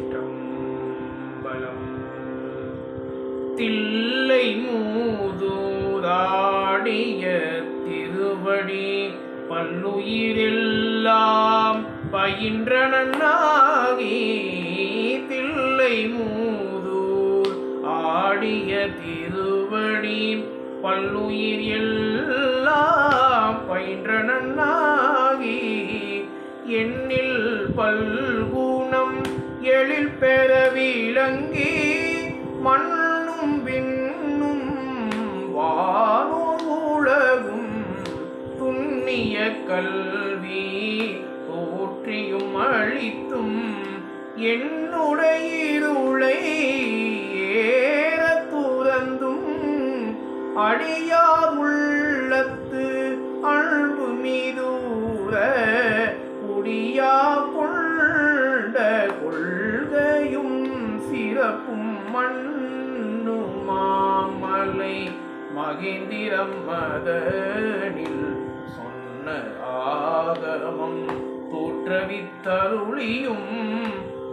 திருச்சிற்றம்பலம் தில்லை மூதூராடிய திருவடி பல்லுயிரெல்லாம் பயின்றனாகி தில்லை மூதூர் ஆடிய திருவடி பல்லுயிர் எல்லாம் பயின்றனாகி எண்ணில் பல்குணம் எழில் பெற மண்ணும் விண்ணும் வானும் துண்ணிய கல்வி போற்றியும் அழித்தும் என்னுடைய இருளை ஏற துறந்தும் அடியார் உள்ளத்து அன்பு மீது சிறப்பும் மண்ணு மாமலை மகிந்திரம் மதனில் சொன்ன ஆகமம் தோற்றவித்தருளியும்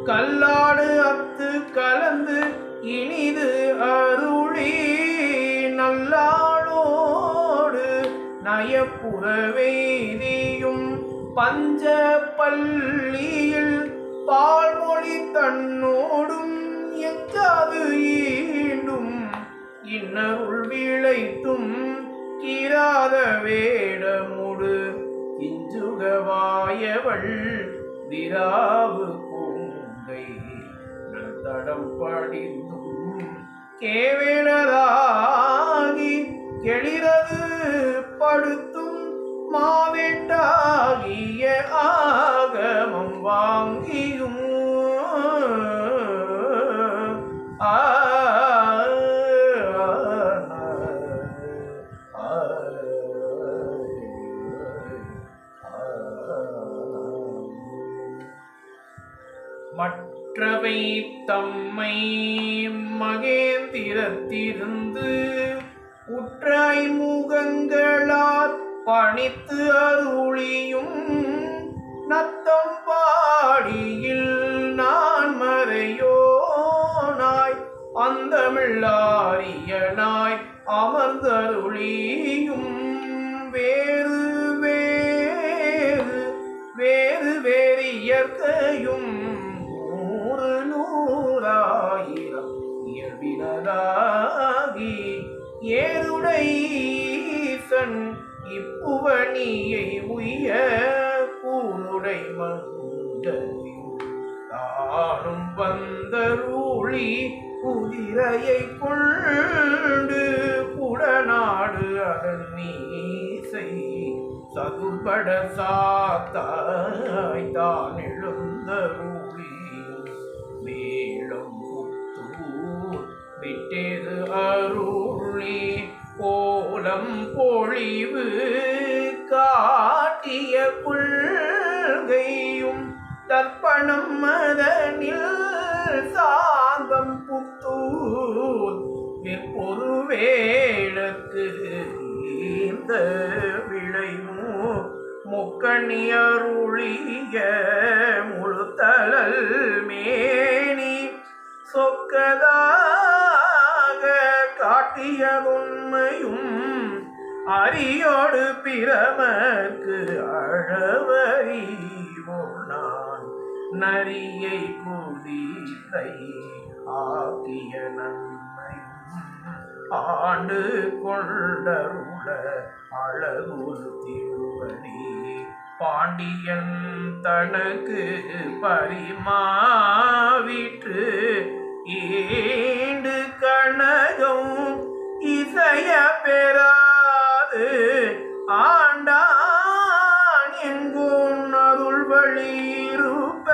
கல்லாடு அத்து கலந்து இனிது அருளி நல்லாளோடு நயப்புறவேதியும் பஞ்ச பள்ளியில் பால்மொழி தன்னோடும் எங்காது ஈண்டும் இன்னருள் விளைத்தும் கிராத வேடமுடு. இஞ்சுகவாயவள் விராவு பூங்கை தடம் படிந்தும் கேவலராகி கெளிரது படுத்தும் மாவேட்டாகிய ஆகமம் வாங்கியும் மற்றவை தம்மை மகேந்திரத்திருந்து உற்றாய் முகங்களால் பணித்து அருளியும் நத்தம் பாடியில் நான் மறையோனாய் அந்தமிழாரியனாய் அமர்ந்தருளியும் வேறு இயற்கையும் நூறு நூறாயிரம் இயல்பினதாகி ஏருடைசன் இப்புவணியை உய கூருடை மந்தரில் தானும் வந்தருளி குதிரையை கொண்டு குடநாடு அதன் மீசை சதுபட சாத்தாய் தான் எழுந்தருளி மேலும் புத்தூர் விட்டேது அருளி கோலம் பொழிவு காட்டிய புல்கையும் தர்ப்பணம் மதனில் சாந்தம் புத்தூர் விற்பொரு வேடத்து இந்த விளைமோ முக்கணியருளிய முழுத்தலல் மேனி சொக்கதாக காட்டியதுண்மையும் அரியோடு பிரமக்கு அழவறிவோர் நான் நரியை குதிரை ஆகிய நன்மை ஆண்டு கொண்டருள அழகுரு திருவடி. பாண்டியன் தனக்கு பரிமாவிற்று ஈண்டு கனகம் இசைய பெறாது. ஆண்டான் எங்கும் அருள் வழியிருப்ப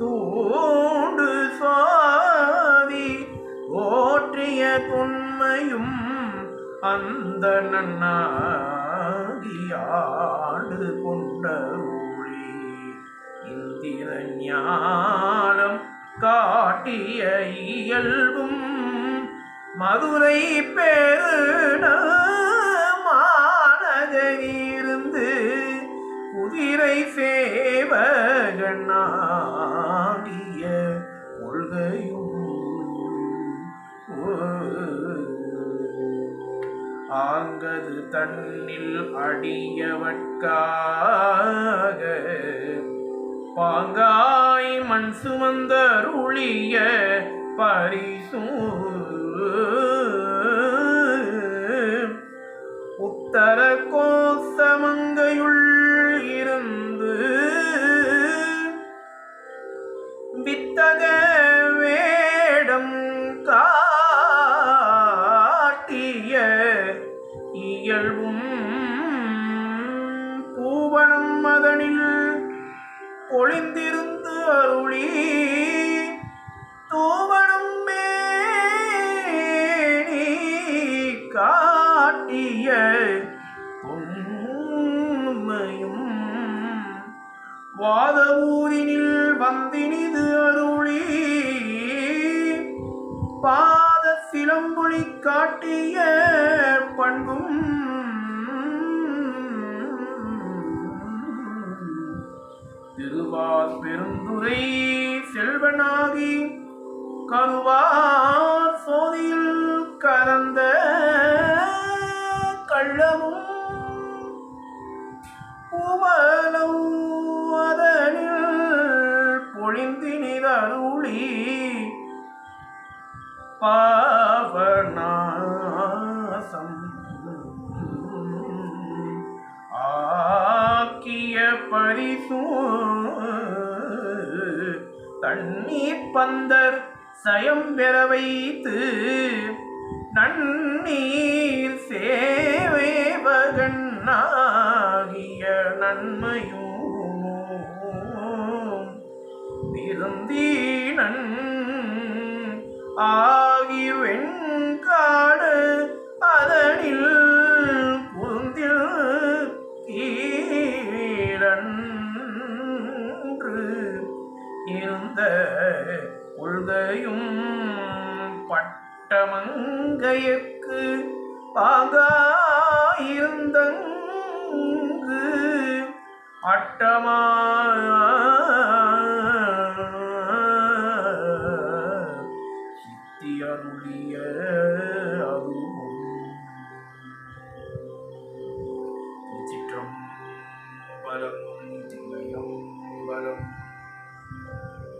தூண்டு சாதி ஓற்றிய துண்மையும் அந்த நன்னா நன்னாகியாடு கொண்ட ஒளி இந்திர ஞானம் காட்டிய இயல்பும் மதுரை பேரு ஆங்கது தன்னில் அடியவட்காக பாங்காய் மண் சுமந்தருளிய பரிசூ உத்தர மறைந்திருந்து அருளி தூவனும் மேனி காட்டிய உண்மையும் வாதவூரினில் வந்தினிது அருளி பாத சிலம்பொழி காட்டிய பண்பும் திருவார் பெருந்துரை செல்வனாகி கருவார் சோதியில் கலந்த கள்ளமும் புவலும் அதனில் பொழிந்தினிதருளி பாவநாசம். பரிசு தண்ணீர் பந்தர் சயம் பெற வைத்து நன்னீர் சேவேபகன் ஆகிய நன்மையும் விருந்தீனன் ஆகி பட்டையும் பட்டமங்கையற்கு பாகாயிருந்தங்கு அட்டமா